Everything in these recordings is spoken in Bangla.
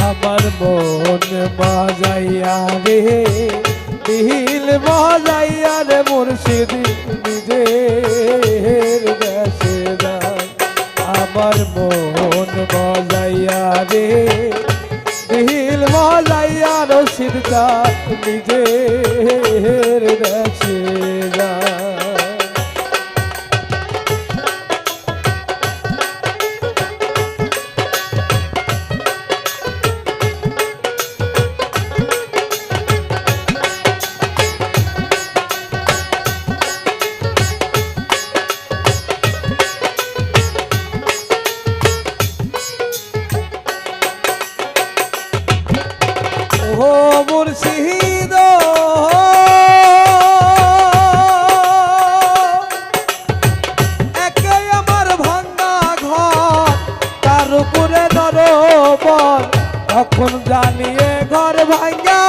আমার মন বাজাইয়া রে দিল বাজাইয়া রে মুর্শিদ নিজের দেশে আমার মন বাজাইয়া রে দিল বাজাইয়া চাঁদ নিজের দেশে যায়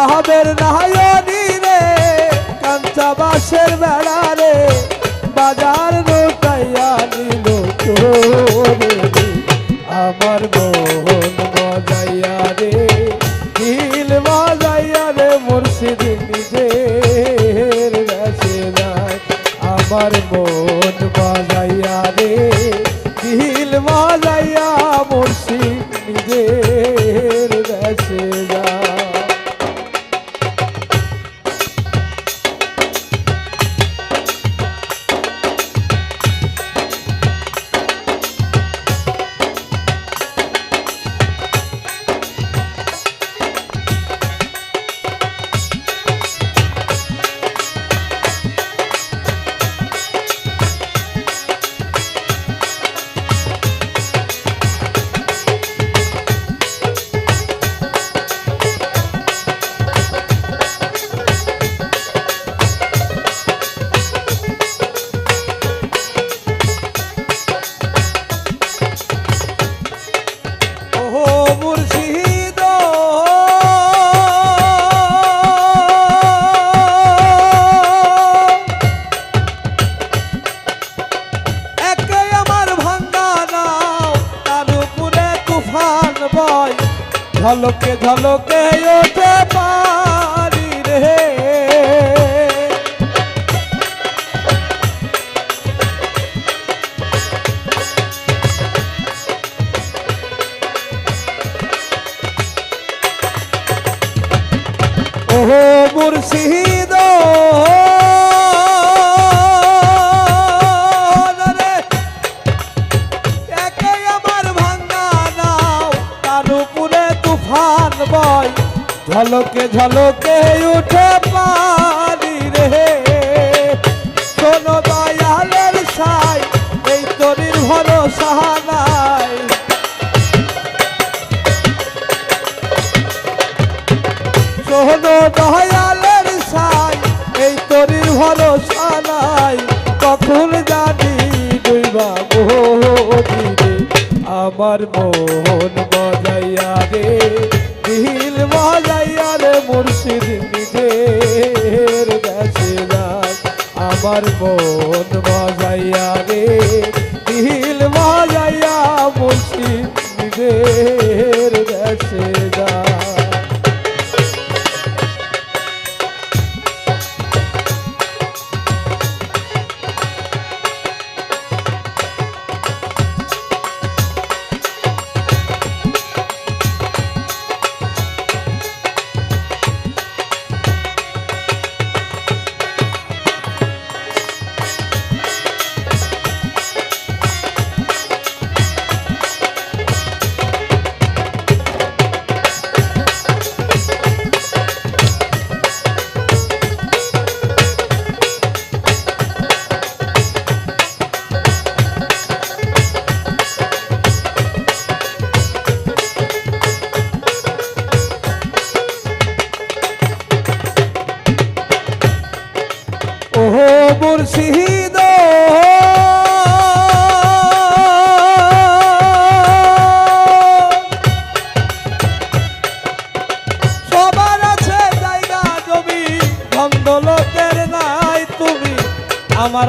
আহবের নাহায়নি রে, কাঞ্চা বাসের বেড়া রে, বাজার নোটাইয়া নিল। আমার মন মজাইয়া রে দিল মজাইয়া রে, মুর্শিদ নিজের আমার মন বয় ঝলকে ঝলকে ওঠে পারি রে। ওহো মুর্শিদ ঝলকে ঝলকে উঠে পারি রে। শোনো দয়ালের সাই এই তরির ভরসা নাই শোনো দয়ালের সাই এই তরির ভরসা নাই কখন জানি গভীরে আমার মন বজাইয়া রে। মুর্শিদ নিজের যায় আমার রে দিল বজাইয়া বসি ও মুর্শিদ সবার আছে জায়গা জমি ধন্দলোকের নাই তুমি। আমার